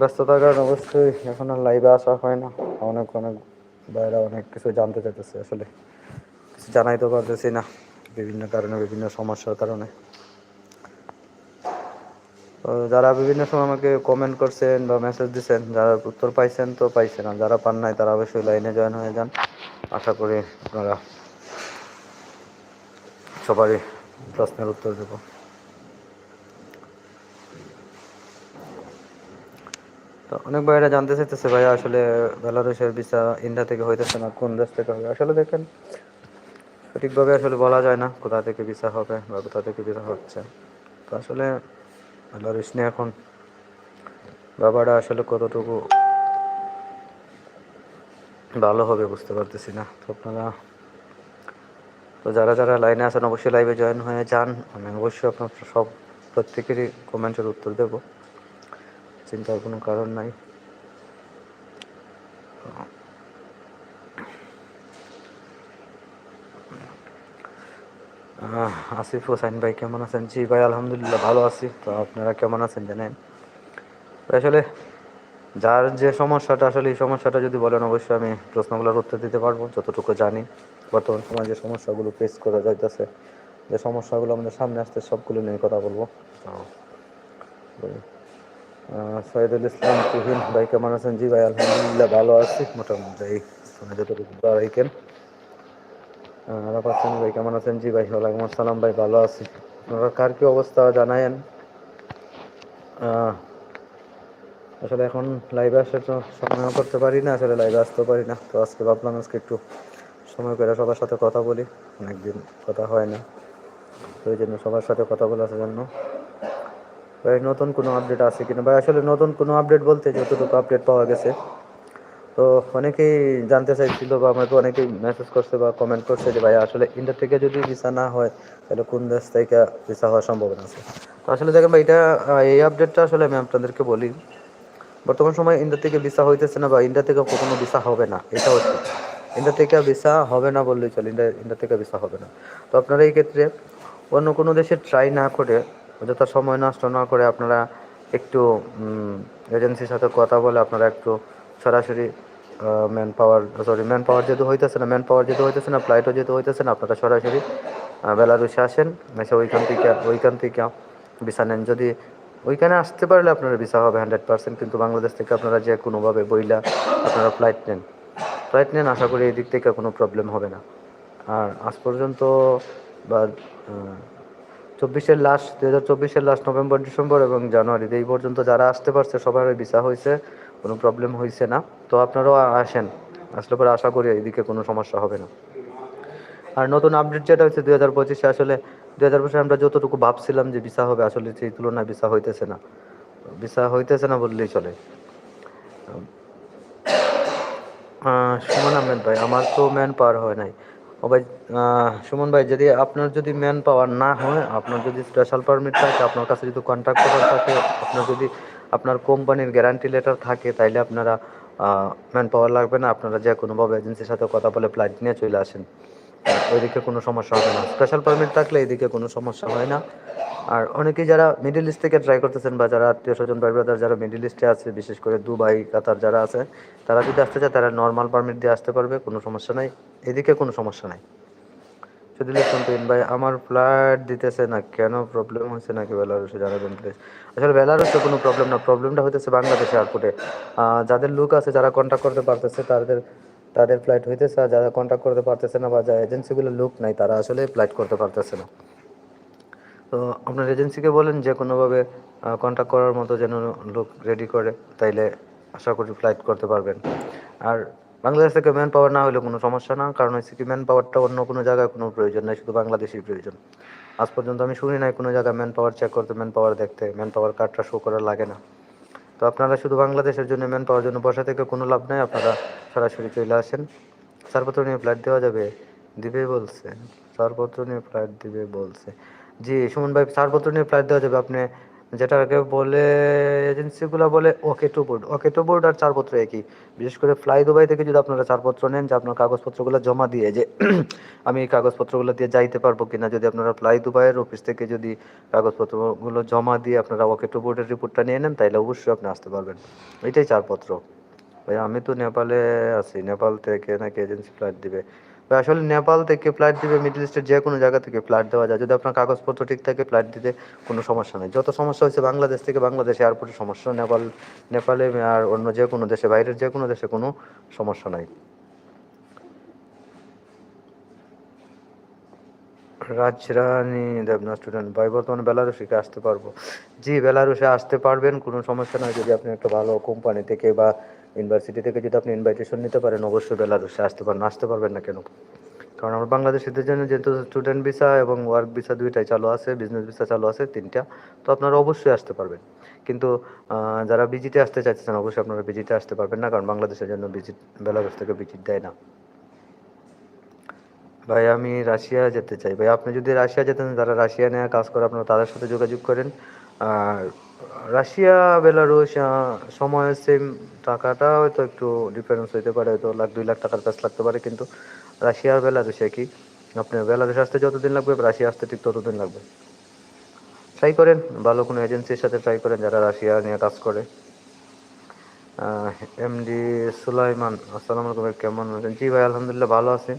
ব্যস্ততার কারণে অবশ্যই এখন আর লাইভে আসা হয় না। অনেক অনেক বাইরে অনেক কিছু জানতে চাইতেছে আসলে। কিছু জানাই তো পারতেছি না, বিভিন্ন কারণে, বিভিন্ন সমস্যার কারণে। তো যারা বিভিন্ন সময় আমাকে কমেন্ট করছেন বা মেসেজ দিচ্ছেন যারা উত্তর পাইছেন তো পাইছেন, আর যারা পান নাই তারা অবশ্যই লাইনে জয়েন হয়ে যান। আশা করি আপনারা সবারই প্রশ্নের উত্তর দেব। তো অনেক ভাইরা জানতে চাইতেছে ভাইয়া আসলে বেলারুশের ভিসা ইন্ডিয়া থেকে হইতেছে না, কোন দেশ থেকে হবে? আসলে দেখেন, সঠিকভাবে আসলে বলা যায় না কোথা থেকে ভিসা হবে বা কোথা থেকে ভিসা হচ্ছে। তো আসলে বেলারুশ নিয়ে এখন ব্যাপারটা আসলে কতটুকু ভালো হবে বুঝতে পারতেছি না। তো আপনারা, তো যারা যারা লাইনে আছেন অবশ্যই লাইভে জয়েন হয়ে যান। আমি অবশ্যই আপনার সব প্রত্যেকেরই কমেন্টের উত্তর দেব। চিন্তার কোনো কারণ নাই। আসিফ হোসাইন ভাই কেমন আছেন? জি ভাই আলহামদুলিল্লাহ ভালো আছি। তো আপনারা কেমন আছেন জানেন? আসলে যার যে সমস্যাটা আসলে এই সমস্যাটা যদি বলেন অবশ্যই আমি প্রশ্নগুলোর উত্তর দিতে পারব যতটুকু জানি। বর্তমান সময়ে যে সমস্যাগুলো ফেস করা যাইতেছে যে সমস্যাগুলো আমাদের সামনে আসতে সবগুলো নিয়ে কথা বলব। তো, সৈয়দুল ইসলাম, তুহিন, ভাই কেমন আছেন? জি ভাই, আলহামদুলিল্লাহ ভালো আছি। মোটামুটি ফোনে যতটুকু ভাই কেমন আছেন? জি ভাই, ওয়ালাইকুম আসসালাম ভাই, ভালো আছি। আপনারা কার কি অবস্থা জানায়েন? আসলে এখন লাইভে আসার তো সময়ও করতে পারি না, আসলে লাইভে আসতেও পারি না। তো আজকে ভাবলাম, আজকে একটু সময় করে সবার সাথে কথা বলি। অনেকদিন কথা হয় না, তো এই জন্য সবার সাথে কথা বলার জন্য ভাই, নতুন কোনো আপডেট আছে কিনা? ভাই, আসলে নতুন কোনো আপডেট বলতে যতটুকু আপডেট পাওয়া গেছে, তো অনেকেই জানতে চাইছিল বা আমাকে অনেকেই মেসেজ করছে বা কমেন্ট করছে যে, ভাই, আসলে ইন্ডিয়া থেকে যদি ভিসা না হয়, তাহলে কোন দেশ থেকে ভিসা হওয়ার সম্ভাবনা আছে? তো আসলে দেখেন ভাই, এটা এই আপডেটটা আসলে আমি আপনাদেরকে বলি, বর্তমান সময় ইন্ডিয়া থেকে ভিসা হইতেছে না বা ইন্ডিয়া থেকে কখনো ভিসা হবে না, এটা হচ্ছে ইন্ডিয়া থেকে ভিসা হবে না বললেই চলে ইন্ডিয়া ইন্ডিয়া থেকে ভিসা হবে না। তো আপনারা এই ক্ষেত্রে অন্য কোনো দেশে ট্রাই না করে অযথা সময় নষ্ট না করে আপনারা একটু এজেন্সির সাথে কথা বলে আপনারা একটু সরাসরি man power sorry man power যেহেতু হইতেছে না ম্যান পাওয়ার যেহেতু হইতেছে না ফ্লাইটও যেহেতু হইতেছে না আপনারা সরাসরি আহ, বেলারুশে আসেন এসে ওইখান থেকে ওইখান থেকে ভিসা নেন। যদি ওইখানে আসতে পারলে আপনার ভিসা হবে হান্ড্রেড পার্সেন্ট কিন্তু বাংলাদেশ থেকে আপনারা যে কোনোভাবে বইলা আপনারা ফ্লাইট নেন। ফ্লাইট নেন আশা করি এই দিক থেকে কোনো প্রবলেম হবে না। আর আজ পর্যন্ত বা চব্বিশের লাস্ট দু হাজার চব্বিশের লাস্ট নভেম্বর, ডিসেম্বর এবং জানুয়ারিতে। এই পর্যন্ত যারা আসতে পারছে, সবার ভিসা হয়েছে, কোনো প্রবলেম হয়েছে না। তো আপনারাও আসেন। আসলে পরে আশা করি এইদিকে কোনো সমস্যা হবে না। আর নতুন আপডেট যেটা হচ্ছে দুই হাজার পঁচিশে, আসলে দুই হাজার পঁচিশে আমরা যতটুকু ভাবছিলাম যে ভিসা হবে, আসলে সেই তুলনায় ভিসা হইতেছে না। ভিসা হইতেছে না বললেই চলে। সুমন আহমেদ ভাই, আমার তো ম্যান পাওয়ার হয় নাই। ও ভাই সুমন ভাই, যদি আপনার যদি ম্যান পাওয়ার না হয়, আপনার যদি স্পেশাল পারমিট থাকে, আপনার কাছে যদি কন্ট্যাক্ট করার থাকে, আপনার যদি আপনার কোম্পানির গ্যারান্টি লেটার থাকে, তাইলে আপনারা ম্যান পাওয়ার লাগবে না। আপনারা যে কোনোভাবে এজেন্সির সাথে কথা বলে ফ্লাইট নিয়ে চলে আসেন। ওইদিকে কোনো সমস্যা হবে না। স্পেশাল পারমিট থাকলে এদিকে কোনো সমস্যা হয় না। আর অনেকেই যারা মিডিল ইস্ট থেকে ট্রাই করতেছেন বা যারা আত্মীয় স্বজন, ভাই ব্রাদার যারা মিডিল ইস্টে আছে, বিশেষ করে দুবাই, কাতার যারা আছে, তারা যদি আসতে চায়, তারা নর্মাল পারমিট দিয়ে আসতে পারবে, কোনো সমস্যা নাই। এদিকে কোনো সমস্যা নাই। শুধু লিখুন পেন ভাই আমার ফ্ল্যাট দিতেছে না, কেন প্রবলেম হচ্ছে নাকি বেলারুসে জানাবেন প্লিজ আসলে বেলারুসে কোনো প্রবলেম না। প্রবলেমটা হইতেছে বাংলাদেশ এয়ারপোর্টে যাদের লোক আছে, যারা কন্ট্যাক্ট করতে পারতেছে, তাদের তাদের ফ্লাইট হইতেছে আর যারা কন্ট্যাক্ট করতে পারতেছে না বা যা এজেন্সিগুলো লোক নাই, তারা আসলে ফ্লাইট করতে পারতেছে না। তো আপনার এজেন্সিকে বলেন যে কোনোভাবে কন্ট্যাক্ট করার মতো যেন লোক রেডি করে, তাইলে আশা করি ফ্লাইট করতে পারবেন। আর বাংলাদেশ থেকে ম্যান পাওয়ার না হলে কোনো সমস্যা না, কারণ হচ্ছে কি ম্যান পাওয়ারটা অন্য কোনো জায়গায় কোনো প্রয়োজন নাই, শুধু বাংলাদেশেই প্রয়োজন। আজ পর্যন্ত আমি শুনি নাই কোনো জায়গায় ম্যান পাওয়ার চেক করতে ম্যান পাওয়ার দেখতে ম্যান পাওয়ার কার্ডটা শো করা লাগে না। তো আপনারা শুধু বাংলাদেশের জন্য ম্যান পাওয়ার জন্য বসা থেকে কোনো লাভ নাই, আপনারা সরাসরি চলে আসেন। ছাড়পত্র নিয়ে ফ্ল্যাট দেওয়া যাবে, দিবে বলছে। ছাড়পত্র নিয়ে ফ্ল্যাট দিবে বলছে। জি, সুমন ভাই ছাড়পত্র নিয়ে ফ্ল্যাট দেওয়া যাবে। আপনি যেটাকে বলে এজেন্সিগুলো বলে okay to board okay to board আর চারপত্র একই। বিশেষ করে ফ্লাই দুবাই থেকে যদি আপনারা চারপত্র নেন, যে আপনার কাগজপত্রগুলো জমা দিয়ে যে আমি এই কাগজপত্রগুলো দিয়ে যাইতে পারব কিনা, যদি আপনারা ফ্লাই দুবাইয়ের অফিস থেকে যদি কাগজপত্রগুলো জমা দিয়ে আপনারা ওকে টু বোর্ডের রিপোর্টটা নিয়ে নেন তাহলে অবশ্যই আপনি আসতে পারবেন। এটাই চারপত্র ভাই আমি তো নেপালে আছি। নেপাল থেকে নাকি এজেন্সি ফ্লাইট দিবে। ভাই আসলে নেপাল থেকে ফ্লাইট দিবে, মিডল ইস্টের যে কোনো জায়গা থেকে ফ্লাইট দেওয়া যায়। যদি আপনার কাগজপত্র ঠিক থাকে, ফ্লাইট দিতে কোনো সমস্যা নেই। যত সমস্যা হয়েছে বাংলাদেশ থেকে বাংলাদেশ এয়ারপোর্টে সমস্যা, নেপাল, নেপালে আর অন্য যে কোনো দেশে, বাইরের যে কোনো দেশে কোনো সমস্যা নাই। রাজরানী দেবনা স্টুডেন্ট, ভাই, বর্তমানে বেলারুশিকে আসতে পারব। জি, বেলারুশে আসতে পারবেন, কোনো সমস্যা নয় যদি আপনি একটা ভালো কোম্পানি থেকে বা ইউনিভার্সিটি থেকে যদি আপনি ইনভাইটেশন নিতে পারেন, অবশ্যই বেলারুশে আসতে পারেন আসতে পারবেন না কেন? কারণ আমার বাংলাদেশিদের জন্য যেহেতু স্টুডেন্ট ভিসা এবং ওয়ার্ক ভিসা দুইটাই চালু আছে বিজনেস ভিসা চালু আছে, তিনটা, তো আপনারা অবশ্যই আসতে পারবেন। কিন্তু যারা ভিজিটে আসতে চাইছেন অবশ্যই আপনারা ভিজিটে আসতে পারবেন না, কারণ বাংলাদেশের জন্য ভিজিট বেলারুশ থেকে ভিজিট দেয় না। ভাই, আমি রাশিয়া যেতে চাই। ভাই, আপনি যদি রাশিয়া যেতেন, যারা রাশিয়া নিয়ে কাজ করে, আপনারা তাদের সাথে যোগাযোগ করেন। আর রাশিয়া, বেলারুশ সময় সেম টাকাটা হয়তো একটু ডিফারেন্স হইতে পারে, হয়তো লাখ, দুই লাখ টাকার কাছ লাগতে পারে, কিন্তু রাশিয়া বেলারুশে কি আপনার বেলারুশ আসতে যতদিন লাগবে, রাশিয়া আসতে ঠিক ততদিন লাগবে। ট্রাই করেন, ভালো কোনো এজেন্সির সাথে ট্রাই করেন যারা রাশিয়া নিয়ে কাজ করে। এমডি সুলাইমান, আসসালামু আলাইকুম কেমন আছেন? জি ভাই, আলহামদুলিল্লাহ ভালো আছি।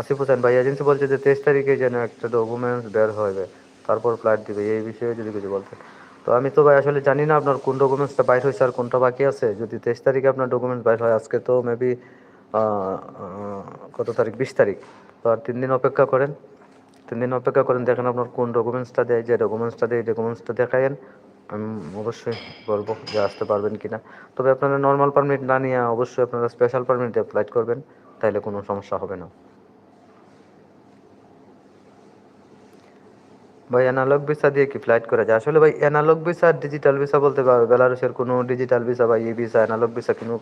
আসিফ হোসেন ভাই এজেন্সি বলছে যে তেইশ তারিখে যেন একটা ডকুমেন্টস বের হবে তারপর ফ্লাইট দিবে, এই বিষয়ে যদি কিছু বলতেন। তো আমি তো ভাই আসলে জানি না আপনার কোন ডকুমেন্টসটা বাইর হয়েছে আর কোনটা বাকি আছে। যদি তেইশ তারিখে আপনার ডকুমেন্টস বাইর হয়, আজকে তো মেবি কত তারিখ? বিশ তারিখ। তো আর তিন দিন অপেক্ষা করেন। তিন দিন অপেক্ষা করেন, দেখেন আপনার কোন ডকুমেন্টসটা দেয়, যে ডকুমেন্টসটা দেয় ডকুমেন্টসটা দেখায়েন আমি অবশ্যই বলব যে আসতে পারবেন কিনা। তবে আপনারা নর্মাল পারমিট না নিয়ে অবশ্যই আপনারা স্পেশাল পারমিট দিয়ে ফ্লাইট করবেন, তাইলে কোনো সমস্যা হবে না। ভাই অ্যানালগ ভিসা দিয়ে কি ফ্লাইট করা যায়? আসলে ভাই অ্যানালগ ভিসা আর ডিজিটাল ভিসা বলতে পারবে বেলারুশের কোনো ডিজিটাল ভিসা বা ই ভিসা অ্যানালগ ভিসা কোনো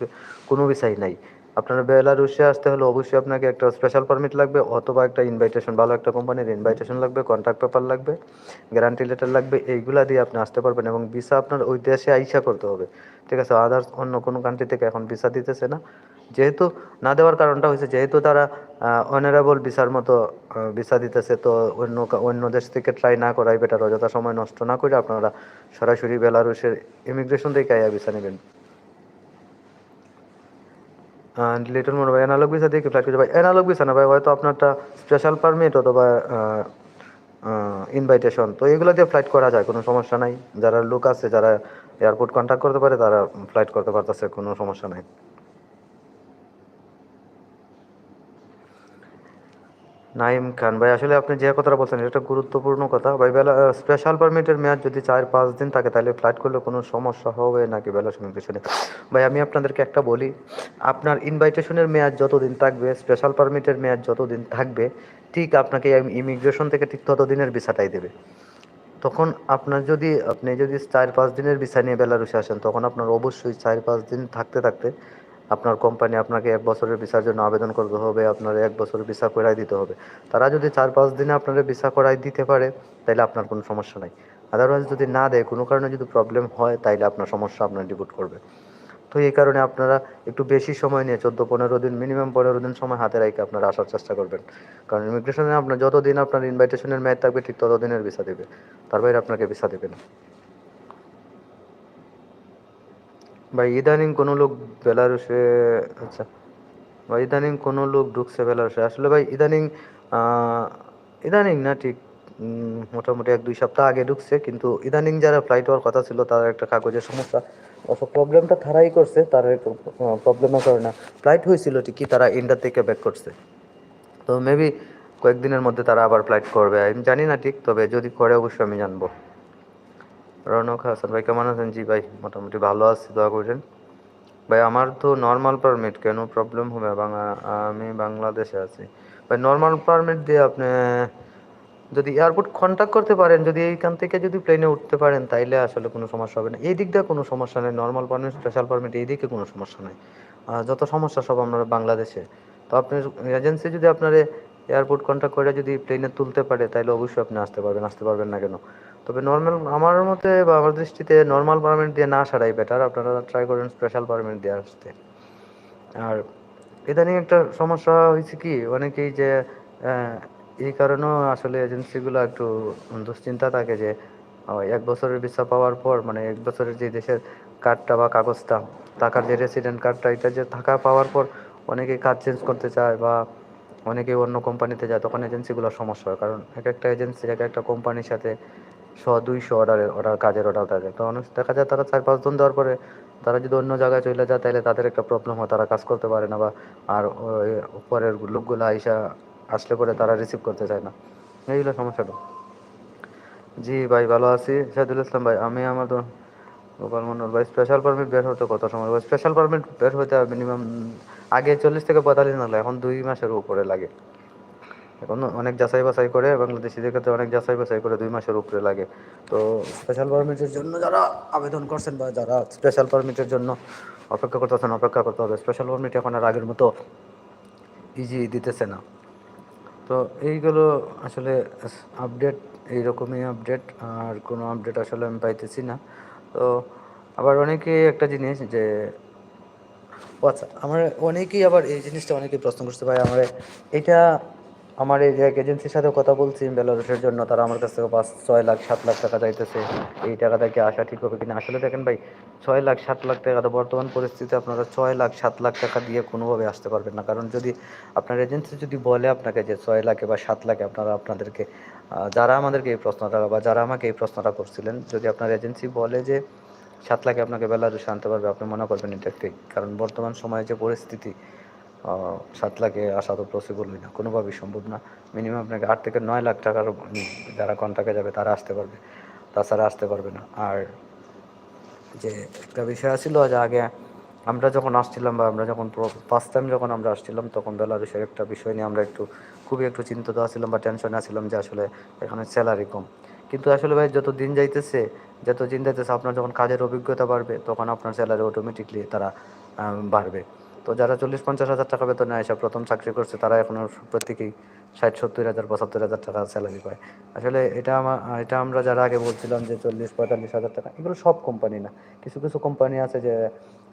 কোনো ভিসাই নাই। আপনারা বেলারুশে আসতে হলে অবশ্যই আপনাকে একটা স্পেশাল পারমিট লাগবে, অথবা একটা ইনভাইটেশন ভালো একটা কোম্পানির ইনভাইটেশন লাগবে কন্ট্যাক্ট পেপার লাগবে গ্যারান্টি লেটার লাগবে, এইগুলা দিয়ে আপনি আসতে পারবেন এবং ভিসা আপনার ওই দেশে আইসা করতে হবে। ঠিক আছে আদার্স অন্য কোনো কান্ট্রি থেকে এখন ভিসা দিতেছে না। যেহেতু না দেওয়ার কারণটা হয়েছে, যেহেতু তারা অনারেবল ভিসার মতো ভিসা দিতেছে, তো অন্য অন্য দেশ থেকে ট্রাই না করাই বেটার অযথা সময় নষ্ট না করে আপনারা সরাসরি বেলারুশের ইমিগ্রেশন থেকে আইয়া ভিসা নেবেন। লিটল মোর ভাই অ্যানালগ ভিসা দিয়ে কি ফ্লাইট ভাই অ্যানালগ ভিসা না, ভাই, হয়তো আপনারটা স্পেশাল পারমিট অথবা ইনভাইটেশন তো এগুলো দিয়ে ফ্লাইট করা যায়, কোনো সমস্যা নাই। যারা লোক আছে, যারা এয়ারপোর্ট কন্ট্যাক্ট করতে পারে, তারা ফ্লাইট করতে পারতেছে, কোনো সমস্যা নাই। নাইম খান। ভাই, আসলে আপনি যে কথাটা বলছেন, এটা গুরুত্বপূর্ণ কথা। ভাই, বেলা স্পেশাল পারমিটের মেয়াদ যদি চার, পাঁচ দিন থাকে, তাহলে ফ্লাইট করলে কোনো সমস্যা হবে নাকি বেলা ইমিগ্রেশনে ভাই, আমি আপনাদেরকে একটা বলি, আপনার ইনভাইটেশনের মেয়াদ যতদিন থাকবে স্পেশাল পারমিটের মেয়াদ যতদিন থাকবে, ঠিক আপনাকে ইমিগ্রেশন থেকে ঠিক ততদিনের ভিসাটাই দেবে। তখন আপনার যদি, আপনি যদি চার, পাঁচ দিনের ভিসা নিয়ে বেলারুশে আসেন, তখন আপনার অবশ্যই চার, পাঁচ দিন থাকতে থাকতে আপনার কোম্পানি আপনাকে এক বছরের ভিসার জন্য আবেদন করতে হবে, আপনার এক বছরের ভিসা করাই দিতে হবে। তারা যদি চার পাঁচ দিনে আপনার ভিসা করাই দিতে পারে তাহলে আপনার কোনো সমস্যা নাই। আদারওয়াইজ যদি না দেয়, কোনো কারণে যদি প্রবলেম হয়, তাইলে আপনার সমস্যা আপনার ডিপুট করবে। তো এই কারণে আপনারা একটু বেশি সময় নিয়ে চোদ্দ পনেরো দিন মিনিমাম পনেরো দিন সময় হাতে রেখে আপনারা আসার চেষ্টা করবেন। কারণ ইমিগ্রেশনে আপনার যতদিন আপনার ইনভাইটেশনের মেয়াদ থাকবে, ঠিক ততদিনের ভিসা দেবে। তার বাইরে আপনাকে ভিসা দেবে না। ভাই, ইদানিং কোনো লোক বেলারুশে আচ্ছা ভাই, ইদানিং কোনো লোক ঢুকছে বেলারুশে। আসলে ভাই, ইদানিং ইদানিং না ঠিক মোটামুটি এক দুই সপ্তাহ আগে ঢুকছে, কিন্তু ইদানিং যারা ফ্লাইট হওয়ার কথা ছিল, তার একটা কাগজের সমস্যা। অবশ্য প্রবলেমটা তারাই করছে, তার প্রবলেমের কারণে ফ্লাইট হয়েছিল ঠিকই, তারা ইন্ডিয়া থেকে ব্যাক করছে। তো মেবি কয়েকদিনের মধ্যে তারা আবার ফ্লাইট করবে। আমি জানি না ঠিক, তবে যদি করে অবশ্যই আমি জানব। রনক হাসান, ভাই কেমন আছেন? জি ভাই, মোটামুটি ভালো আছি, দোয়া করছেন ভাই, আমার তো নর্মাল পারমিট কেন প্রবলেম হবে? আমি বাংলাদেশে আছি। ভাই নর্মাল পারমিট দিয়ে আপনি যদি এয়ারপোর্ট কন্ট্যাক্ট করতে পারেন, যদি এইখান থেকে যদি প্লেনে উঠতে পারেন, তাইলে আসলে কোনো সমস্যা হবে না। এই দিক দিয়ে কোনো সমস্যা নেই। নর্মাল পারমিট স্পেশাল পারমিট এই দিকে কোনো সমস্যা নেই। যত সমস্যা সব আমরা বাংলাদেশে। তো আপনি এজেন্সি যদি আপনার এয়ারপোর্ট কন্ট্যাক্ট করে যদি প্লেনে তুলতে পারে তাহলে অবশ্যই আপনি আসতে পারবেন। আসতে পারবেন না কেন? তবে নর্মাল আমার মতে বা আমার দৃষ্টিতে নর্মাল পারমিট দিয়ে না আসাটাই বেটার আপনারা ট্রাই করেন স্পেশাল পারমিট দিয়ে আসতে। আর ইদানিং একটা সমস্যা হয়েছে কি, অনেকেই যে এই কারণেও আসলে এজেন্সিগুলো একটু দুশ্চিন্তা থাকে যে এক বছরের ভিসা পাওয়ার পর মানে এক বছরের যে দেশের কার্ডটা বা কাগজটা, টাকার যে রেসিডেন্ট কার্ডটা এটা যে থাকা পাওয়ার পর অনেকেই কাজ চেঞ্জ করতে চায় বা অনেকেই অন্য কোম্পানিতে যায়, তখন এজেন্সিগুলোর সমস্যা হয়। কারণ এক একটা এজেন্সি এক একটা কোম্পানির সাথে শ দুইশো অর্ডারের অর্ডার কাজের অর্ডার থাকে। তো অনেক দেখা যায় তারা চার পাঁচজন দেওয়ার পরে তারা যদি অন্য জায়গায় চলে যায়, তাহলে তাদের একটা প্রবলেম হয়। তারা কাজ করতে পারে না বা আর ওই পরের লোকগুলো আইসা আসলে পরে তারা রিসিভ করতে চায় না। এইগুলো সমস্যাটা। জি ভাই, ভালো আছি। শাহিদুল ইসলাম ভাই, আমি আমার গোপাল মন্ডল ভাই স্পেশাল পারমিট বের হতে কত সময় স্পেশাল পারমিট বের হতে মিনিমাম আগে চল্লিশ থেকে পঁয়তাল্লিশ না লাগে এখন দুই মাসের উপরে লাগে। এখন অনেক যাচাই বাছাই করে বাংলাদেশিদের ক্ষেত্রে অনেক যাচাই বাছাই করে দুই মাসের উপরে লাগে। তো স্পেশাল পারমিটের জন্য যারা আবেদন করছেন বা যারা স্পেশাল পারমিটের জন্য অপেক্ষা করতেছেন, অপেক্ষা করতে হবে। স্পেশাল পারমিট এখন আর আগের মতো ইজি দিতেছে না। তো এইগুলো আসলে আপডেট এইরকমই আপডেট আর কোনো আপডেট আসলে আমি পাইতেছি না। তো আবার অনেকে একটা জিনিস যে আচ্ছা আমার অনেকেই আবার এই জিনিসটা অনেকেই প্রশ্ন করতে পারে আমার এটা আমার এই যে এজেন্সির সাথে কথা বলছি বেলারুসের জন্য, তারা আমার কাছ থেকে পাঁচ, ছয় লাখ, সাত লাখ টাকা চাইতেছে। এই টাকাটা কি আসা ঠিক হবে কিনা? আসলে দেখেন ভাই, ছয় লাখ, সাত লাখ টাকা তো বর্তমান পরিস্থিতিতে আপনারা ছয় লাখ, সাত লাখ টাকা দিয়ে কোনোভাবে আসতে পারবেন না। কারণ যদি আপনার এজেন্সি যদি বলে আপনাকে যে ছয় লাখে বা সাত লাখে আপনারা আপনাদেরকে যারা আমাদেরকে এই প্রশ্নটা বা যারা আমাকে এই প্রশ্নটা করছিলেন, যদি আপনার এজেন্সি বলে যে সাত লাখে আপনাকে বেলারুসে আনতে পারবে, আপনি মনে করবেন এটা ফেক কারণ বর্তমান সময়ে যে পরিস্থিতি সাত লাখে আসা তো পসিবলই না। কোনোভাবেই সম্ভব না। মিনিমাম আপনাকে আট থেকে নয় লাখ টাকার যারা কন্ট্রাক্টে যাবে, তারা আসতে পারবে। তাছাড়া আসতে পারবে না। আর যে একটা বিষয় ছিল যে আগে আমরা যখন আসছিলাম বা আমরা যখন ফার্স্ট টাইম যখন আমরা আসছিলাম, তখন বেলারুশের একটা বিষয় নিয়ে আমরা একটু, খুবই একটু চিন্তিত আছিলাম বা টেনশনে আছিলাম যে আসলে এখানে স্যালারি কম। কিন্তু আসলে ভাই, যত দিন যাইতেছে, যত দিন যাইতেছে, আপনার যখন কাজের অভিজ্ঞতা বাড়বে, তখন আপনার স্যালারি অটোমেটিকলি তারা বাড়বে। তো যারা চল্লিশ, পঞ্চাশ হাজার টাকা বেতনে এসে প্রথম চাকরি করছে, তারা এখন প্রত্যেকেই ষাট, সত্তর হাজার, পঁচাত্তর হাজার টাকা স্যালারি পায়। আসলে এটা আমার এটা আমরা যারা আগে বলছিলাম যে চল্লিশ, পঁয়তাল্লিশ হাজার টাকা, এগুলো সব কোম্পানি না। কিছু কিছু কোম্পানি আছে যে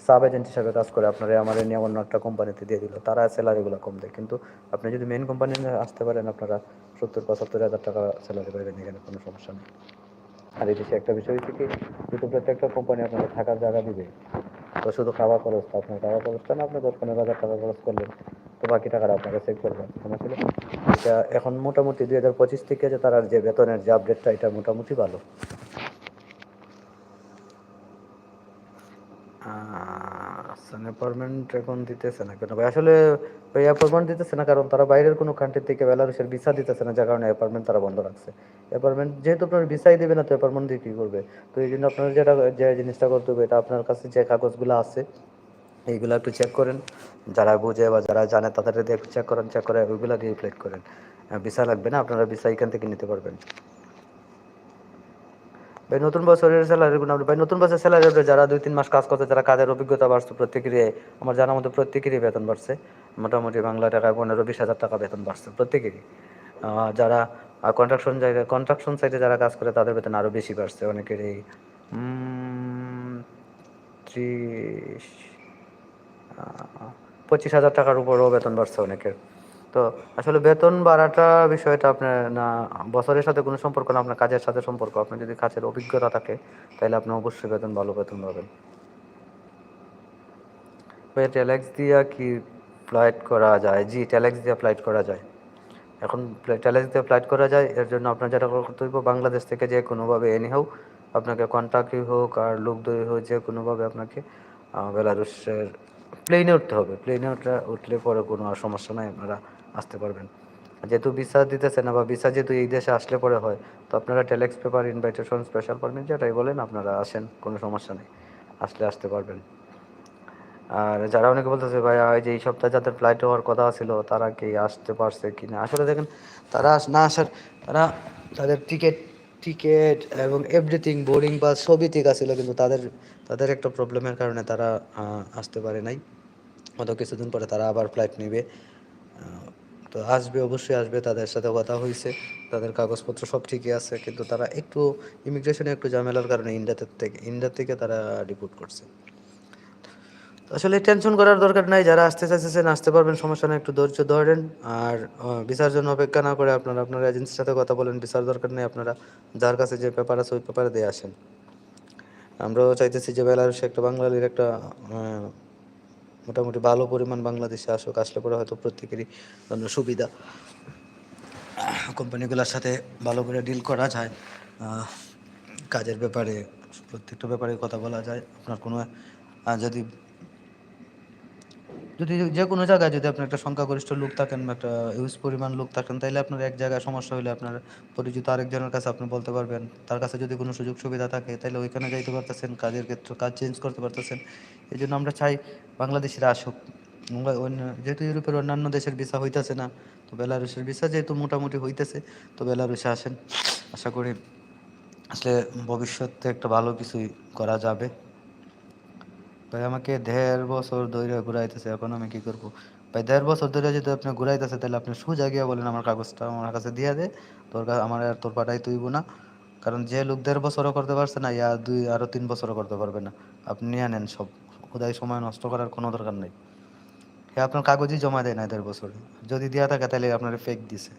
সাব এজেন্ট হিসাবে কাজ করে, আপনারা আমার নিয়ে অন্য একটা কোম্পানিতে দিয়ে দিল, তারা স্যালারিগুলো কম দেয়। কিন্তু আপনি যদি মেন কোম্পানি আসতে পারেন, আপনারা সত্তর, পঁচাত্তর হাজার টাকা স্যালারি পাবেন এখানে কোনো সমস্যা নেই। আর এই দেশে একটা বিষয় হচ্ছে কি প্রত্যেকটা কোম্পানি আপনাকে থাকার জায়গা দিবে। তো শুধু খাওয়া খরচটা আপনার খাওয়া খরচটা না, আপনি দশ পনেরো হাজার টাকা খরচ করলেন, তো বাকি টাকাটা আপনাকে সেভ করবেন ছিল? এটা এখন মোটামুটি দুই হাজার পঁচিশ থেকে যে তার যে বেতনের যে আপডেটটা এটা মোটামুটি ভালো। অ্যাপয়েন্টমেন্ট এখন দিতেছে না কেন? আসলে ওই অ্যাপয়েন্টমেন্ট দিতেছে না কারণ তারা বাইরের কোনো কান্ট্রি থেকে বেলারুশের ভিসা দিতেছে না, যার কারণে অ্যাপয়েন্টমেন্ট তারা বন্ধ রাখছে। অ্যাপয়েন্টমেন্ট যেহেতু আপনার ভিসাই দেবে না, তো অ্যাপয়েন্টমেন্ট দিয়ে কী করবে? তো এই জন্য আপনার যেটা, যে জিনিসটা করতে হবে, এটা আপনার কাছে যে কাগজগুলো আছে, এইগুলো একটু চেক করেন। যারা বুঝে বা যারা জানে, তাদের একটু চেক করেন চেক করে ওইগুলো দিয়ে করেন। ভিসা লাগবে না, আপনারা ভিসা এখান থেকে নিতে পারবেন। ভাই, নতুন বছরের স্যালারি গুলো ভাই, নতুন বছরের স্যালারি আপনি যারা দুই, তিন মাস কাজ করছে, যারা কাজের অভিজ্ঞতা বাড়ছে প্রত্যেকেরই আমার জানার মধ্যে প্রত্যেকেরই বেতন বাড়ছে। মোটামুটি বাংলা টাকায় পনেরো, বিশ হাজার টাকা বেতন বাড়ছে প্রত্যেকেরই যারা কন্ট্রাকশন জায়গায় কন্ট্রাকশন সাইডে যারা কাজ করে, তাদের বেতন আরও বেশি বাড়ছে। অনেকেরই ত্রিশ পঁচিশ হাজার টাকার উপরও বেতন বাড়ছে অনেকের। তো আসলে বেতন বাড়াটা বিষয়টা আপনার না বছরের সাথে কোনো সম্পর্ক না আপনার কাজের সাথে সম্পর্ক। আপনার যদি কাজের অভিজ্ঞতা থাকে তাহলে আপনি অবশ্যই বেতন ভালো বেতন পাবেন। ট্যালেক্স দিয়া কি ফ্লাইট করা যায়? জি ট্যালেক্স দিয়ে ফ্লাইট করা যায়। এখন ট্যালেক্স দিয়ে ফ্লাইট করা যায় এর জন্য আপনার যেটা করতে হইব বাংলাদেশ থেকে যে কোনোভাবে এনে হোক আপনাকে কন্ট্রাক্টই হোক আর লোক দই হোক যে কোনোভাবে আপনাকে আহ, বেলারুশের প্লেনে উঠতে হবে। প্লেনে উঠলে পরে কোনো আর সমস্যা নাই আপনারা আসতে পারবেন। যেহেতু ভিসা দিতেছে না বা ভিসা যেহেতু এই দেশে আসলে পরে হয়, তো আপনারা telex paper invitation special permit যেটাই বলেন আপনারা আসেন, কোনো সমস্যা নেই, আসলে আসতে পারবেন। আর যারা অনেকে বলতেছে ভাই ওই যে এই সপ্তাহে যাদের ফ্লাইট হওয়ার কথা ছিল, তারা কি আসতে পারছে কি না? আসলে দেখেন, তারা না আসার, তারা তাদের টিকিট টিকিট এবং এভরিথিং বোর্ডিং পাস সবই ঠিক আছিল, কিন্তু তাদের তাদের একটা প্রবলেমের কারণে তারা আসতে পারে নাই। হয়তো কিছুদিন পরে তারা আবার ফ্লাইট নেবে। তো আসবে, অবশ্যই আসবে, তাদের সাথে কথা হয়েছে তাদের কাগজপত্র সব ঠিকই আছে, কিন্তু তারা একটু ইমিগ্রেশনে একটু ঝামেলার কারণে ইন্ডিয়াতে থেকে ইন্ডিয়া থেকে তারা রিপোর্ট করছে। আসলে টেনশন করার দরকার নাই, যারা আসতে চাইছেন আসতে পারবেন, সমস্যা নেই, একটু ধৈর্য ধরেন, আর বিচার জন্য অপেক্ষা না করে আপনারা, আপনার এজেন্সির সাথে কথা বলেন, বিচার দরকার নেই আপনারা, যার কাছে যে পেপার আছে, ওই পেপারে দিয়ে আসেন। আমরাও চাইতেছি যে বেলারুশে একটা বাঙালির একটা মোটামুটি ভালো পরিমাণ বাংলাদেশে আসুক, আসলে পরে হয়তো প্রত্যেকেরই জন্য সুবিধা। কোম্পানিগুলোর সাথে ভালো করে ডিল করা যায়। কাজের ব্যাপারে, প্রত্যেকটা ব্যাপারে কথা বলা যায়। আপনার কোনো যদি যদি যে কোনো জায়গায় যদি আপনার একটা সংখ্যাগরিষ্ঠ লোক থাকেন বা একটা ইউজ পরিমাণ লোক থাকেন তাহলে আপনার এক জায়গায় সমস্যা হলে আপনার পরিচিত আরেকজনের কাছে আপনি বলতে পারবেন। তার কাছে যদি কোনো সুযোগ সুবিধা থাকে তাহলে ওইখানে যাইতে পারতেছেন, কাজের ক্ষেত্রে, কাজ চেঞ্জ করতে পারতেছেন। এই জন্য আমরা চাই বাংলাদেশিরা আসুক। অন্য- যেহেতু ইউরোপের অন্যান্য দেশের ভিসা হইতেছে না, তো বেলারুশের ভিসা যেহেতু মোটামুটি হইতেছে, তো বেলারুশে আসেন। আশা করি আসলে ভবিষ্যতে একটা ভালো কিছুই করা যাবে। ভাই, আমাকে দেড় বছর ধরে ঘুরাইতেছে, এখন আমি কি করব? ভাই, দেড় বছর ধরে যদি আপনি ঘুরাইতেছে, তাহলে আপনি সোজা গিয়া বলেন আমার কাগজটা আমার কাছে দিয়ে দে, তোর আমার আর তোর পাঠাই তুইব না। কারণ যে লোক দেড় বছরও করতে পারছে না, ইয়া দুই আরও তিন বছরও করতে পারবে না। আপনি নিয়ে নেন সব। খোদাই সময় নষ্ট করার কোনো দরকার নেই। হ্যাঁ আপনার কাগজই জমা দেয় না দেড় বছরে। যদি দেওয়া থাকে, তাহলে আপনার ফেক দিছে।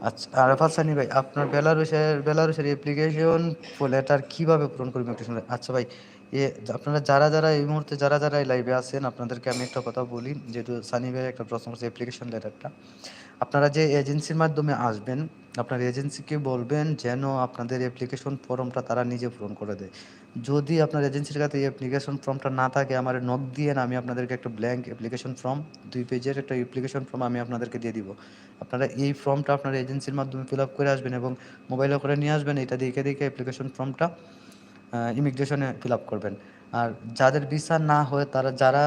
আচ্ছা আরাফাত সানি ভাই, আপনার বেলারুশের বেলারুশের অ্যাপ্লিকেশন লেটার কীভাবে পূরণ করবেন একটু আচ্ছা ভাই এ, আপনারা যারা যারা এই মুহূর্তে যারা যারা এই লাইভে আছেন, আপনাদেরকে আমি একটা কথা বলি, যেহেতু সানি ভাই একটা প্রশ্ন করছে অ্যাপ্লিকেশন লেটারটা আপনারা যে এজেন্সির মাধ্যমে আসবেন, আপনার এজেন্সিকে বলবেন যেন আপনাদের অ্যাপ্লিকেশন ফর্মটা তারা নিজে পূরণ করে দেয়। যদি আপনার এজেন্সির কাছে এই অ্যাপ্লিকেশন ফর্মটা না থাকে, আমার নক দিয়ে আমি আপনাদেরকে একটা ব্ল্যাঙ্ক অ্যাপ্লিকেশন ফর্ম দুই পেজের একটা অ্যাপ্লিকেশন ফর্ম আমি আপনাদেরকে দিয়ে দিব। আপনারা এই ফর্মটা আপনার এজেন্সির মাধ্যমে ফিল আপ করে আসবেন এবং মোবাইলে করে নিয়ে আসবেন, এটা দেখে দেখে অ্যাপ্লিকেশন ফর্মটা ইমিগ্রেশনে ফিল আপ করবেন। আর যাদের ভিসা না হয়ে তারা, যারা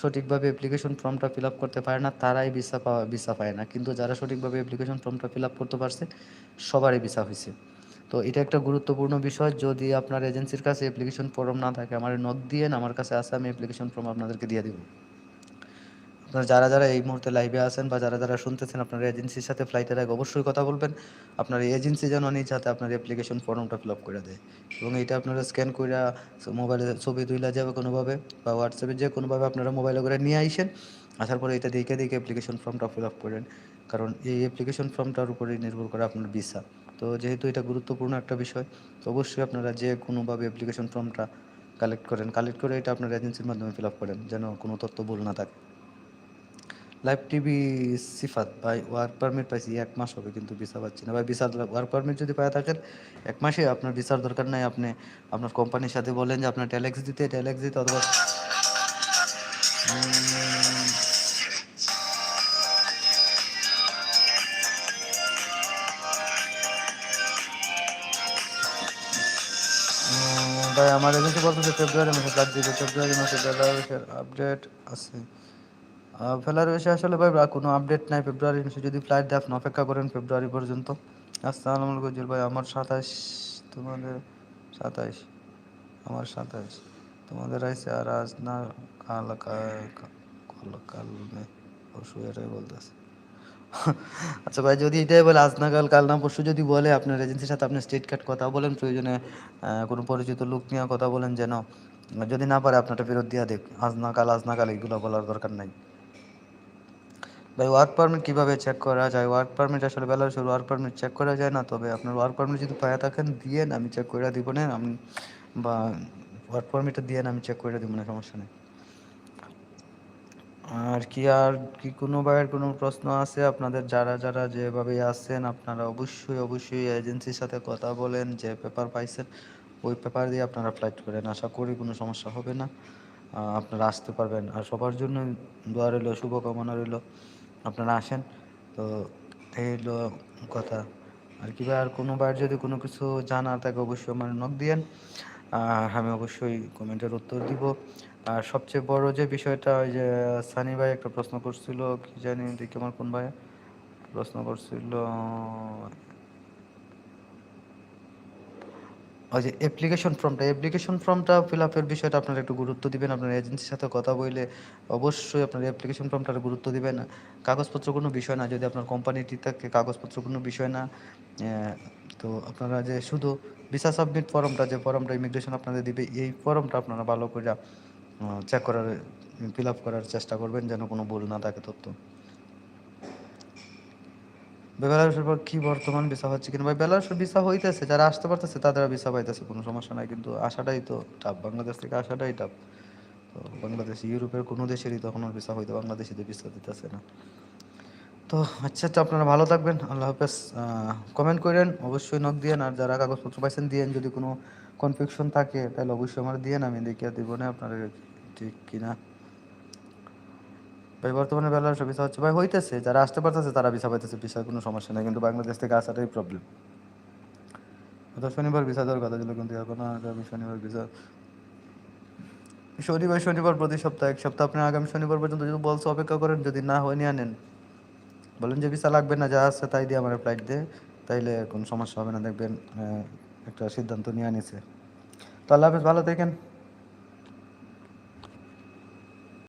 সঠিকভাবে অ্যাপ্লিকেশন ফর্মটা ফিল আপ করতে পারে না, তারাই ভিসা পাওয়া ভিসা পায় না। কিন্তু যারা সঠিকভাবে অ্যাপ্লিকেশন ফর্মটা ফিল আপ করতে পারছে, সবারই ভিসা হয়েছে। তো এটা একটা গুরুত্বপূর্ণ বিষয়। যদি আপনার এজেন্সির কাছে অ্যাপ্লিকেশন ফর্ম না থাকে, আমার নক দিয়ে, আমার কাছে আসে, আমি অ্যাপ্লিকেশন ফর্ম আপনাদেরকে দিয়ে দিব। আপনারা যারা যারা এই মুহূর্তে লাইভে আছেন বা যারা যারা শুনতেছেন, আপনার এজেন্সির সাথে ফ্লাইটের আগে অবশ্যই কথা বলবেন। আপনার এজেন্সি যেন নিজ হাতে আপনার অ্যাপ্লিকেশন ফর্মটা ফিল আপ করে দেয় এবং এটা আপনারা স্ক্যান করে মোবাইলে ছবি তুলে যাবে কোনোভাবে বা হোয়াটসঅ্যাপে যে কোনোভাবে আপনারা মোবাইলে করে নিয়ে আইসেন, আসার পরে এটা দেখে দেখে অ্যাপ্লিকেশন ফর্মটা ফিল আপ করেন। কারণ এই অ্যাপ্লিকেশন ফর্মটার উপরেই নির্ভর করে আপনার ভিসা তো যেহেতু এটা গুরুত্বপূর্ণ একটা বিষয়, তো অবশ্যই আপনারা যে কোনোভাবে অ্যাপ্লিকেশন ফর্মটা কালেক্ট করেন কালেক্ট করে এটা আপনার এজেন্সির মাধ্যমে ফিল আপ করেন, যেন কোনো তথ্য ভুল না থাকে। লাইভ টিভি সিফাত ভাই ওয়ার্ক পারমিট পাইছি, এক মাস হবে কিন্তু ভিসা পাচ্ছি না। ভাই ভিসার ওয়ার্ক পারমিট যদি পাওয়া থাকেন এক মাসে আপনার ভিসার দরকার নাই। আপনি আপনার কোম্পানির সাথে বলেন যে আপনার ট্যালেক্স দিতে ট্যালেক্স দিতে অথবা ভাই, আমার এজেন্সি বলতেছে ফেব্রুয়ারি মাসে কাজ দিবে। ফেব্রুয়ারি মাসে আপডেট আছে। ফেলারুশে আসলে ভাই কোনো আপডেট নাই ফেব্রুয়ারি যদি ফ্লাইট দেয়, আপনি অপেক্ষা করেন ফেব্রুয়ারি পর্যন্ত। আসসালামু আলাইকুম জুল ভাই, আমার সাতাশ তোমাদের সাতাইশ, আমার সাতাইশ। তোমাদের আইসে আর আজ না, কাল কাল কাল পরশু এটাই বলতেছে। আচ্ছা ভাই, যদি এটাই বলে, আজ না, কাল কাল না, পরশু যদি বলে, আপনার এজেন্সির সাথে আপনি স্টেট কার্ড কথা বলেন, প্রয়োজনে কোনো পরিচিত লোক নিয়ে কথা বলেন যেন, যদি না পারে, আপনারটা ফেরত দিয়া দেখ আজ না, কাল, আজ না, কাল, এগুলো বলার দরকার নাই। ভাই ওয়ার্ক পারমিট কীভাবে চেক করা যায়? ওয়ার্ক পারমিট আসলে বেলারুসের ওয়ার্ক পারমিট চেক করা যায় না। তবে আপনার ওয়ার্ক পারমিট যদি পায়া থাকেন, দিয়েন, আমি চেক করে দিব না। আমি, বা ওয়ার্ক পারমিটটা দিয়েন, আমি চেক করে দিব না, সমস্যা নেই। আর কি আর কি কোনো ভাইয়ের কোনো প্রশ্ন আছে? আপনাদের যারা যারা যেভাবে আছেন, আপনারা অবশ্যই অবশ্যই এজেন্সির সাথে কথা বলেন, যে পেপার পাইছেন, ওই পেপার দিয়ে আপনারা ফ্লাইট করেন। আশা করি কোনো সমস্যা হবে না। আপনারা আসতে পারবেন। আর সবার জন্য দোয়া রইল, শুভকামনা রইল। আপনারা আসেন। তো এই হলো কথা। আর কি আর কোনো ভাইয়ের যদি কোনো কিছু জানার তাকে অবশ্যই আমার নক দিয়েন। আমি অবশ্যই কমেন্টের উত্তর দিব। আর সবচেয়ে বড় যে বিষয়টা, ওই যে সানি ভাই একটা প্রশ্ন করছিল, কি জানি দেখি আমার কোন ভাই প্রশ্ন করছিল ওই যে অ্যাপ্লিকেশন ফর্মটা অ্যাপ্লিকেশন ফর্মটা ফিল আপের বিষয়টা আপনারা একটু গুরুত্ব দিবেন, আপনার এজেন্সির সাথে কথা বলে অবশ্যই আপনার অ্যাপ্লিকেশন ফর্মটার গুরুত্ব দিবেন কাগজপত্র কোনো বিষয় না, যদি আপনার কোম্পানিটি থাকে, কাগজপত্র কোনো বিষয় না তো আপনারা যে শুধু ভিসা সাবমিট ফর্মটা যে ফর্মটা ইমিগ্রেশন আপনাদের দিবে, এই ফর্মটা আপনারা ভালো করে চেক করার ফিল আপ করার চেষ্টা করবেন, যেন কোনো ভুল না থাকে তথ্য। বেলারুশের পর কি বর্তমান ভিসা হচ্ছে কিনা? ভাই, বেলারুশের ভিসা হইতেছে, যারা আসতে পারতেছে তাদের ভিসা পাইতেছে, কোনো সমস্যা নাই, কিন্তু আসাটাই তো টাফ বাংলাদেশ থেকে আসাটাই টাফ তো বাংলাদেশ, ইউরোপের কোনো দেশেরই তখন ভিসা হইতে, বাংলাদেশিদের ভিসা দিতেছে না। তো আচ্ছা আচ্ছা আপনারা ভালো থাকবেন, আল্লাহ হাফেজ। কমেন্ট করেন, অবশ্যই নক দিয়েন, আর যারা কাগজপত্র পাইছেন দিয়েন, যদি কোনো কনফিউশন থাকে, তাহলে অবশ্যই আমার দিয়েন, আমি দেখিয়ে দিব না আপনাদের ঠিক কিনা। ভাই, বর্তমানে বেলার ভিসা হচ্ছে। ভাই, হইতেছে, যারা আসতে পারতেছে তারা ভিসা পাইতেছে, ভিসার কোনো সমস্যা নেই, কিন্তু বাংলাদেশ থেকে আসাটাই প্রবলেম তো শনিবার ভিসা দেওয়ার কথা ছিল, কিন্তু এখন আগামী শনিবার ভিসা। শনিবার শনিবার প্রতি সপ্তাহ, এক সপ্তাহ আপনি আগামী শনিবার পর্যন্ত যদি বলছে অপেক্ষা করেন, যদি না হয়, নিয়ে আনেন বলেন যে ভিসা লাগবে না, যা আছে তাই দিয়ে আমার ফ্লাইট দিয়ে তাইলে কোনো সমস্যা হবে না, দেখবেন একটা সিদ্ধান্ত নিয়ে নিছে। তো আল্লাহ হাফেজ, ভালো থাকেন।